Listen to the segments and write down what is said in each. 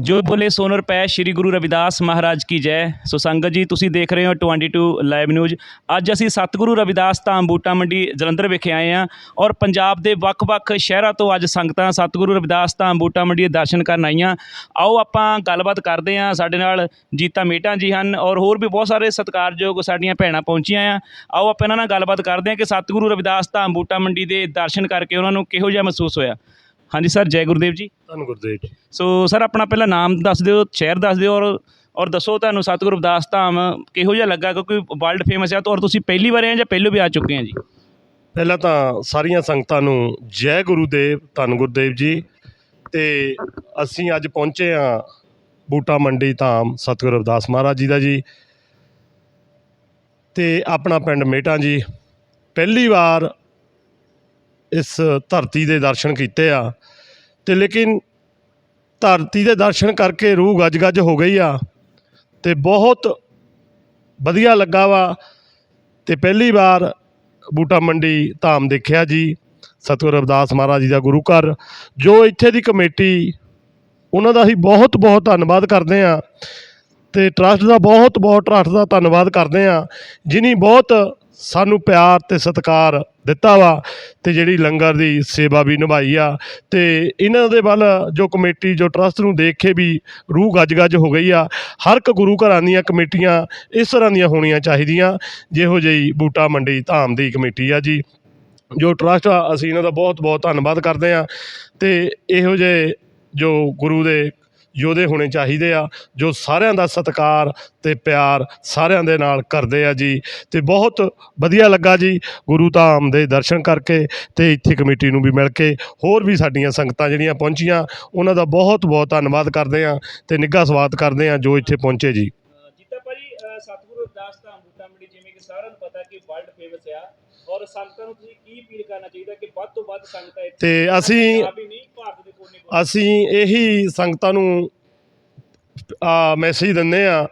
ਜੋ ਬੋਲੇ ਸੋਨਰ ਪੈ ਸ੍ਰੀ ਗੁਰੂ ਰਵਿਦਾਸ ਮਹਾਰਾਜ ਕੀ ਜੈ। ਸੋ ਸੰਗਤ ਜੀ, ਤੁਸੀਂ ਦੇਖ ਰਹੇ ਹੋ 22 ਲਾਈਵ ਨਿਊਜ਼। ਅੱਜ ਅਸੀਂ ਸਤਿਗੁਰੂ ਰਵਿਦਾਸ ਧਾਮ ਬੂਟਾ ਮੰਡੀ ਜਲੰਧਰ ਵਿਖੇ ਆਏ ਹਾਂ ਔਰ ਪੰਜਾਬ ਦੇ ਵੱਖ-ਵੱਖ ਸ਼ਹਿਰਾਂ ਤੋਂ ਅੱਜ ਸੰਗਤਾਂ ਸਤਿਗੁਰੂ ਰਵਿਦਾਸ ਧਾਮ ਬੂਟਾ ਮੰਡੀ ਦੇ ਦਰਸ਼ਨ ਕਰਨ ਆਈਆਂ। ਆਓ ਆਪਾਂ ਗੱਲਬਾਤ ਕਰਦੇ ਹਾਂ ਸਾਡੇ ਨਾਲ ਜੀਤਾ ਮੇਟਾ ਜੀ ਹਨ ਔਰ ਹੋਰ ਵੀ ਬਹੁਤ ਸਾਰੇ ਸਤਿਕਾਰਯੋਗ ਸਾਡੀਆਂ ਭੈਣਾਂ ਪਹੁੰਚੀਆਂ ਆ। ਆਓ ਆਪਾਂ ਇਹਨਾਂ ਨਾਲ ਗੱਲਬਾਤ ਕਰਦੇ ਹਾਂ ਕਿ ਸਤਿਗੁਰੂ ਰਵਿਦਾਸ ਧਾਮ ਬੂਟਾ ਮੰਡੀ ਦੇ ਦਰਸ਼ਨ ਕਰਕੇ ਉਹਨਾਂ ਨੂੰ ਕਿਹੋ ਜਿਹਾ ਮਹਿਸੂਸ ਹੋਇਆ। ਹਾਂਜੀ ਸਰ ਜੈ ਗੁਰਦੇਵ ਜੀ। ਧੰਨ ਗੁਰਦੇਵ ਜੀ। ਸੋ ਸਰ ਆਪਣਾ ਪਹਿਲਾਂ ਨਾਮ ਦੱਸ ਦਿਓ ਸ਼ਹਿਰ ਦੱਸ ਦਿਓ ਔਰ ਔਰ ਦੱਸੋ ਤੁਹਾਨੂੰ ਸਤਿਗੁਰੂ ਰਵਿਦਾਸ ਧਾਮ ਕਿਹੋ ਜਿਹਾ ਲੱਗਾ? ਕਿਉਂਕਿ ਵਰਲਡ ਫੇਮਸ ਹੈ ਤਾਂ ਔਰ ਤੁਸੀਂ ਪਹਿਲੀ ਵਾਰ ਆਏ ਜਾਂ ਪਹਿਲੋਂ ਵੀ ਆ ਚੁੱਕੇ ਆ ਜੀ? ਪਹਿਲਾਂ ਤਾਂ ਸਾਰੀਆਂ ਸੰਗਤਾਂ ਨੂੰ ਜੈ ਗੁਰੂਦੇਵ ਧੰਨ ਗੁਰਦੇਵ ਜੀ। ਤੇ ਅਸੀਂ ਅੱਜ ਪਹੁੰਚੇ ਹਾਂ ਬੂਟਾ ਮੰਡੀ ਧਾਮ ਸਤਿਗੁਰੂ ਰਵਿਦਾਸ ਮਹਾਰਾਜ ਜੀ ਦਾ ਜੀ। ਤੇ ਆਪਣਾ ਪਿੰਡ ਮੇਟਾ ਜੀ ਪਹਿਲੀ ਵਾਰ ਇਸ ਧਰਤੀ ਦੇ ਦਰਸ਼ਨ ਕੀਤੇ ਆ। ਤੇ ਲੇਕਿਨ ਧਰਤੀ ਦੇ ਦਰਸ਼ਨ ਕਰਕੇ ਰੂਹ ਗੱਜ-ਗੱਜ ਹੋ ਗਈ ਆ ਤੇ ਬਹੁਤ ਵਧੀਆ ਲੱਗਾ ਵਾ। ਤੇ ਪਹਿਲੀ ਵਾਰ ਬੂਟਾ ਮੰਡੀ ਧਾਮ ਦੇਖਿਆ ਜੀ, ਸਤਿਗੁਰ ਰਵਿਦਾਸ ਮਹਾਰਾਜ ਜੀ ਦਾ ਗੁਰੂ ਘਰ, ਜੋ ਇੱਥੇ ਦੀ ਕਮੇਟੀ ਉਹਨਾਂ ਦਾ ਅਸੀਂ ਬਹੁਤ ਬਹੁਤ ਧੰਨਵਾਦ ਕਰਦੇ ਹਾਂ ਤੇ ਟਰਸਟ ਦਾ ਬਹੁਤ ਬਹੁਤ ਟਰਸਟ ਦਾ ਧੰਨਵਾਦ ਕਰਦੇ ਹਾਂ ਜਿਨੀ ਬਹੁਤ ਸਾਨੂੰ ਪਿਆਰ ਤੇ ਸਤਿਕਾਰ ਦਿੱਤਾ ਵਾ ਤੇ ਜਿਹੜੀ ਲੰਗਰ ਦੀ ਸੇਵਾ ਵੀ ਨਿਭਾਈ ਆ ਤੇ ਇਹਨਾਂ ਦੇ ਵੱਲ ਜੋ ਕਮੇਟੀ ਜੋ ਟਰਸਟ ਨੂੰ ਦੇਖ ਕੇ ਵੀ ਰੂਹ ਗੱਜ-ਗੱਜ ਹੋ ਗਈ ਆ, ਹਰ ਇੱਕ ਗੁਰੂ ਘਰਾਂ ਦੀਆਂ ਕਮੇਟੀਆਂ ਇਸ ਤਰ੍ਹਾਂ ਦੀਆਂ ਹੋਣੀਆਂ ਚਾਹੀਦੀਆਂ, ਜਿਹੋ ਜਿਹੀ ਬੂਟਾ ਮੰਡੀ ਧਾਮ ਦੀ ਕਮੇਟੀ ਆ ਜੀ। ਜੋ ਟਰਸਟ ਆ, ਅਸੀਂ ਇਹਨਾਂ ਦਾ ਬਹੁਤ ਬਹੁਤ ਧੰਨਵਾਦ ਕਰਦੇ ਆ ਤੇ ਇਹੋ ਜਿਹੇ ਜੋ ਗੁਰੂ ਦੇ ਯੋਧੇ ਹੋਣੇ ਚਾਹੀਦੇ ਆ ਜੋ ਸਾਰਿਆਂ ਦਾ ਸਤਿਕਾਰ ਤੇ ਪਿਆਰ ਸਾਰਿਆਂ ਦੇ ਨਾਲ ਕਰਦੇ ਆ ਜੀ। ਤੇ ਬਹੁਤ ਵਧੀਆ ਲੱਗਾ ਜੀ ਗੁਰੂ ਧਾਮ ਦੇ ਦਰਸ਼ਨ ਕਰਕੇ ਤੇ ਇੱਥੇ ਕਮੇਟੀ ਨੂੰ ਵੀ ਮਿਲ ਕੇ ਹੋਰ ਵੀ ਸਾਡੀਆਂ ਸੰਗਤਾਂ ਜਿਹੜੀਆਂ ਪਹੁੰਚੀਆਂ ਉਹਨਾਂ ਦਾ ਬਹੁਤ ਬਹੁਤ ਧੰਨਵਾਦ ਕਰਦੇ ਆ ਤੇ ਨਿੱਘਾ ਸਵਾਗਤ ਕਰਦੇ ਆ ਜੋ ਇੱਥੇ ਪਹੁੰਚੇ ਜੀ। ਜੀਤਾ ਭਾਜੀ ਸਤਿਗੁਰੂ ਰਵਿਦਾਸ ਧਾਮ ਬੂਟਾ ਮੰਡੀ ਜਿਵੇਂ ਕਿ ਸਾਰਿਆਂ ਨੂੰ ਪਤਾ ਕਿ ਵਰਲਡ ਫੇਮਸ ਆ। ਔਰ ਸੰਗਤਾਂ ਨੂੰ ਤੁਸੀਂ ਕੀ ਅਪੀਲ ਕਰਨਾ ਚਾਹੀਦਾ ਕਿ ਵੱਧ ਤੋਂ ਵੱਧ ਸੰਗਤਾਂ ਇੱਥੇ ਤੇ ਅਸੀਂ ਪੰਜਾਬ ਹੀ ਨਹੀਂ ਭਾਰਤ ਦੇ ਕੋਨੇ ਕੋਨੇ ਅਸੀਂ ਇਹੀ ਸੰਗਤਾਂ ਨੂੰ ਮੈਸੇਜ ਦਿੰਦੇ ਆ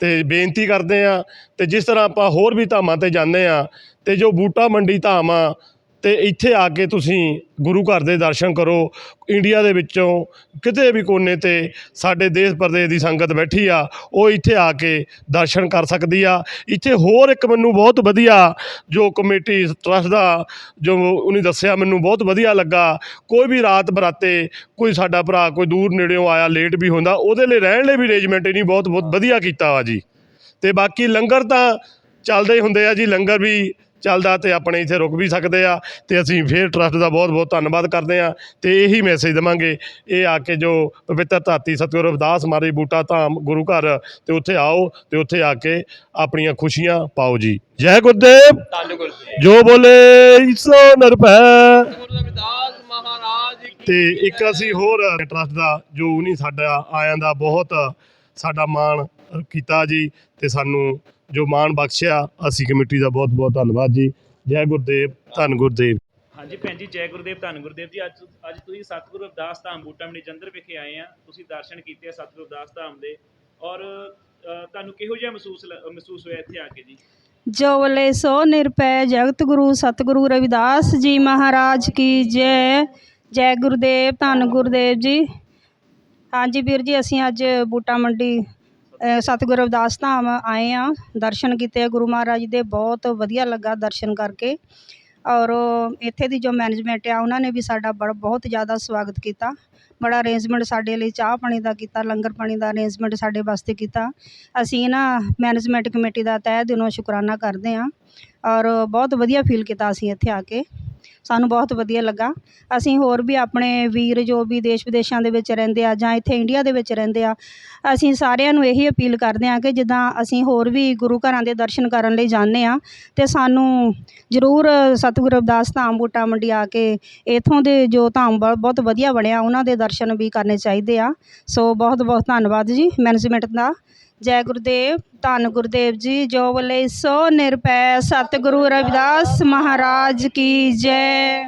ਤੇ ਬੇਨਤੀ ਕਰਦੇ ਆ ਤੇ ਜਿਸ ਤਰ੍ਹਾਂ ਆਪਾਂ ਹੋਰ ਵੀ ਧਾਮਾਂ ਤੇ ਜਾਂਦੇ ਆ ਤੇ ਜੋ ਬੂਟਾ ਮੰਡੀ ਧਾਮ ਆ ਅਤੇ ਇੱਥੇ ਆ ਕੇ ਤੁਸੀਂ ਗੁਰੂ ਘਰ ਦੇ ਦਰਸ਼ਨ ਕਰੋ। ਇੰਡੀਆ ਦੇ ਵਿੱਚੋਂ ਕਿਤੇ ਵੀ ਕੋਨੇ ਤੇ ਸਾਡੇ ਦੇਸ਼ ਪ੍ਰਦੇਸ਼ ਦੀ ਸੰਗਤ ਬੈਠੀ ਆ, ਉਹ ਇੱਥੇ ਆ ਕੇ ਦਰਸ਼ਨ ਕਰ ਸਕਦੀ ਆ। ਇੱਥੇ ਹੋਰ ਇੱਕ ਮੈਨੂੰ ਬਹੁਤ ਵਧੀਆ ਜੋ ਕਮੇਟੀ ਟਰਸਟ ਦਾ ਜੋ ਉਹਨੇ ਦੱਸਿਆ, ਮੈਨੂੰ ਬਹੁਤ ਵਧੀਆ ਲੱਗਾ। ਕੋਈ ਵੀ ਰਾਤ ਬਰਾਤੇ ਕੋਈ ਸਾਡਾ ਭਰਾ ਕੋਈ ਦੂਰ ਨੇੜਿਓਂ ਆਇਆ ਲੇਟ ਵੀ ਹੁੰਦਾ, ਉਹਦੇ ਲਈ ਰਹਿਣ ਲਈ ਵੀ ਅਰੇਂਜਮੈਂਟ ਇਹਨੇ ਬਹੁਤ ਬਹੁਤ ਵਧੀਆ ਕੀਤਾ ਵਾ ਜੀ। ਤੇ ਬਾਕੀ ਲੰਗਰ ਤਾਂ ਚੱਲਦੇ ਹੀ ਹੁੰਦੇ ਆ ਜੀ, ਲੰਗਰ ਵੀ ਚੱਲਦਾ ਤੇ ਆਪਣੇ ਇੱਥੇ ਰੁਕ ਵੀ ਸਕਦੇ ਆ ਤੇ ਅਸੀਂ ਫੇਰ ਟਰਸਟ ਦਾ ਬਹੁਤ ਬਹੁਤ ਧੰਨਵਾਦ ਕਰਦੇ ਆ ਤੇ ਇਹੀ ਮੈਸੇਜ ਦਵਾਂਗੇ ਇਹ ਆ ਕੇ ਜੋ ਪਵਿੱਤਰ ਧਰਤੀ ਸਤਿਗੁਰੂ ਰਵਿਦਾਸ ਮਹਾਰਾਜ ਬੂਟਾ ਧਾਮ ਗੁਰੂ ਘਰ ਤੇ ਉੱਥੇ ਆਓ ਤੇ ਉੱਥੇ ਆ ਕੇ ਆਪਣੀਆਂ ਖੁਸ਼ੀਆਂ ਪਾਓ ਜੀ। ਜੈ ਗੁਰਦੇਵ। ਧੰਨ ਗੁਰਦੇਵ। ਜੋ ਬੋਲੇ ਸੋ ਨਿਰਭੈ। ਗੁਰੂ ਰਵਿਦਾਸ ਮਹਾਰਾਜ ਕੀ ਤੇ ਇੱਕ ਅਸੀਂ ਹੋਰ ਟਰਸਟ ਦਾ ਜੋ ਨਹੀਂ ਸਾਡਾ ਆਇਆਂ ਦਾ ਬਹੁਤ ਸਾਡਾ ਮਾਣ ਕੀਤਾ ਜੀ ਤੇ ਸਾਨੂੰ ਜੋ ਮਾਣ ਬਖਸ਼ਿਆ ਅਸੀਂ ਕਮੇਟੀ ਦਾ ਬਹੁਤ ਬਹੁਤ ਧੰਨਵਾਦ ਜੀ। ਜੈ ਗੁਰਦੇਵ ਧੰਨ ਗੁਰਦੇਵ। ਹਾਂਜੀ ਭੈਣ ਜੀ ਜੈ ਗੁਰਦੇਵ ਧੰਨ ਗੁਰਦੇਵ ਜੀ। ਅੱਜ ਅੱਜ ਤੁਸੀਂ ਸਤਿਗੁਰੂ ਰਵਿਦਾਸ ਧਾਮ ਬੂਟਾ ਮੰਡੀ ਜੰਦਰ ਵਿਖੇ ਆਏ ਆ। ਤੁਸੀਂ ਦਰਸ਼ਨ ਕੀਤੇ ਆ ਸਤਿਗੁਰੂ ਰਵਿਦਾਸ ਧਾਮ ਦੇ। ਔਰ ਤੁਹਾਨੂੰ ਕਿਹੋ ਜਿਹਾ ਮਹਿਸੂਸ ਮਹਿਸੂਸ ਹੋਇਆ ਇੱਥੇ ਆ ਕੇ ਜੀ? ਜੋ ਬੋਲੇ ਸੋ ਨਿਰਪੈ ਜਗਤ ਗੁਰੂ ਸਤਿਗੁਰੂ ਰਵਿਦਾਸ ਜੀ ਮਹਾਰਾਜ ਕੀ ਜੈ। ਜੈ ਗੁਰਦੇਵ ਧੰਨ ਗੁਰਦੇਵ ਜੀ। ਹਾਂਜੀ ਵੀਰ ਜੀ ਅਸੀਂ ਅੱਜ ਬੂਟਾ ਮੰਡੀ ਸਤਿਗੁਰੂ ਰਵਿਦਾਸ ਧਾਮ ਆਏ ਹਾਂ ਦਰਸ਼ਨ ਕੀਤੇ ਗੁਰੂ ਮਹਾਰਾਜ ਦੇ ਬਹੁਤ ਵਧੀਆ ਲੱਗਾ ਦਰਸ਼ਨ ਕਰਕੇ। ਔਰ ਇੱਥੇ ਦੀ ਜੋ ਮੈਨੇਜਮੈਂਟ ਆ, ਉਹਨਾਂ ਨੇ ਵੀ ਸਾਡਾ ਬੜਾ, ਬਹੁਤ ਜ਼ਿਆਦਾ ਸਵਾਗਤ ਕੀਤਾ। ਬੜਾ ਅਰੇਂਜਮੈਂਟ ਸਾਡੇ ਲਈ, ਚਾਹ ਪਾਣੀ ਦਾ ਕੀਤਾ, ਲੰਗਰ ਪਾਣੀ ਦਾ ਅਰੇਂਜਮੈਂਟ ਸਾਡੇ ਵਾਸਤੇ ਕੀਤਾ। ਅਸੀਂ ਨਾ ਮੈਨੇਜਮੈਂਟ ਕਮੇਟੀ ਦਾ ਤਹਿ ਦਿਲੋਂ ਸ਼ੁਕਰਾਨਾ ਕਰਦੇ ਹਾਂ ਔਰ ਬਹੁਤ ਵਧੀਆ ਫੀਲ ਕੀਤਾ ਅਸੀਂ ਇੱਥੇ ਆ ਕੇ। ਸਾਨੂੰ ਬਹੁਤ ਵਧੀਆ ਲੱਗਾ। ਅਸੀਂ ਹੋਰ ਵੀ ਆਪਣੇ ਵੀਰ ਜੋ ਵੀ ਦੇਸ਼ ਵਿਦੇਸ਼ਾਂ ਦੇ ਵਿੱਚ ਰਹਿੰਦੇ ਆ ਜਾਂ ਇੱਥੇ ਇੰਡੀਆ ਦੇ ਵਿੱਚ ਰਹਿੰਦੇ ਆ, ਅਸੀਂ ਸਾਰਿਆਂ ਨੂੰ ਇਹੀ ਅਪੀਲ ਕਰਦੇ ਹਾਂ ਕਿ ਜਿੱਦਾਂ ਅਸੀਂ ਹੋਰ ਵੀ ਗੁਰੂ ਘਰਾਂ ਦੇ ਦਰਸ਼ਨ ਕਰਨ ਲਈ ਜਾਂਦੇ ਹਾਂ ਅਤੇ ਸਾਨੂੰ ਜ਼ਰੂਰ ਸਤਿਗੁਰੂ ਰਵਿਦਾਸ ਧਾਮ ਬੂਟਾ ਮੰਡੀ ਆ ਕੇ ਇੱਥੋਂ ਦੇ ਜੋ ਧਾਮ ਬ- ਬਹੁਤ ਵਧੀਆ ਬਣਿਆ, ਉਹਨਾਂ ਦੇ ਦਰਸ਼ਨ ਵੀ ਕਰਨੇ ਚਾਹੀਦੇ ਆ। ਸੋ ਬਹੁਤ ਬਹੁਤ ਧੰਨਵਾਦ ਜੀ, ਮੈਨੇਜਮੈਂਟ ਦਾ। ਜੈ ਗੁਰਦੇਵ ਧੰਨ ਗੁਰਦੇਵ ਜੀ ਜੋ ਬੋਲੇ ਸੋ ਨਿਰਪੈ ਸਤਿਗੁਰੂ ਰਵਿਦਾਸ ਮਹਾਰਾਜ ਕੀ ਜੈ।